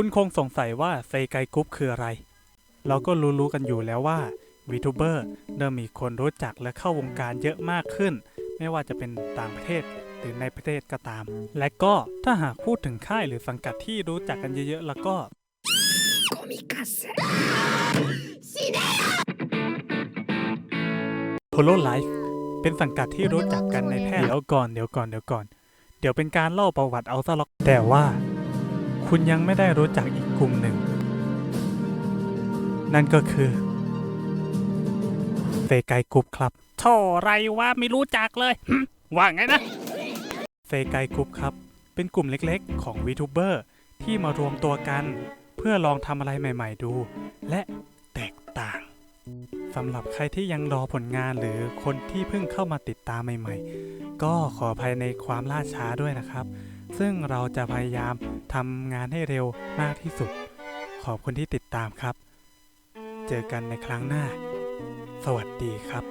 คุณคงสงสัยว่าเซไกกรุ๊ปคืออะไร เราก็รู้ๆกันอยู่แล้วว่าวีทูเบอร์เริ่มมีคนรู้จักและเข้าวงการเยอะมากขึ้น ไม่ว่าจะเป็นต่างประเทศหรือในประเทศก็ตาม และก็ถ้าหากพูดถึงค่ายหรือสังกัดที่รู้จักกันเยอะๆ แล้วก็โ o โลไลฟ์เป็นสังกัดที่รู้จักกันในแพทย์แล้วก่อนเดี๋ยวก่อนเดี๋ยวก่อน เดี๋ยวเป็นการเล่าประวัติเอาซะหรอกแต่ว่า คุณยังไม่ได้รู้จักอีกกลุ่มหนึ่ง นั่นก็คือเซไกกรุ๊ปครับโธ่ไรวะไม่รู้จักเลยว่าไงนะเซไกกรุ๊ปครับ เป็นกลุ่มเล็กๆ ของวีทูเบอร์ที่มารวมตัวกัน เพื่อลองทำอะไรใหม่ๆดู และแตกต่างสำหรับใครที่ยังรอผลงานหรือคนที่เพิ่งเข้ามาติดตามใหม่ ๆ ก็ขออภัยในความล่าช้าด้วยนะครับ ซึ่งเราจะพยายามทำงานให้เร็วมากที่สุด ขอบคุณที่ติดตามครับ เจอกันในครั้งหน้า สวัสดีครับ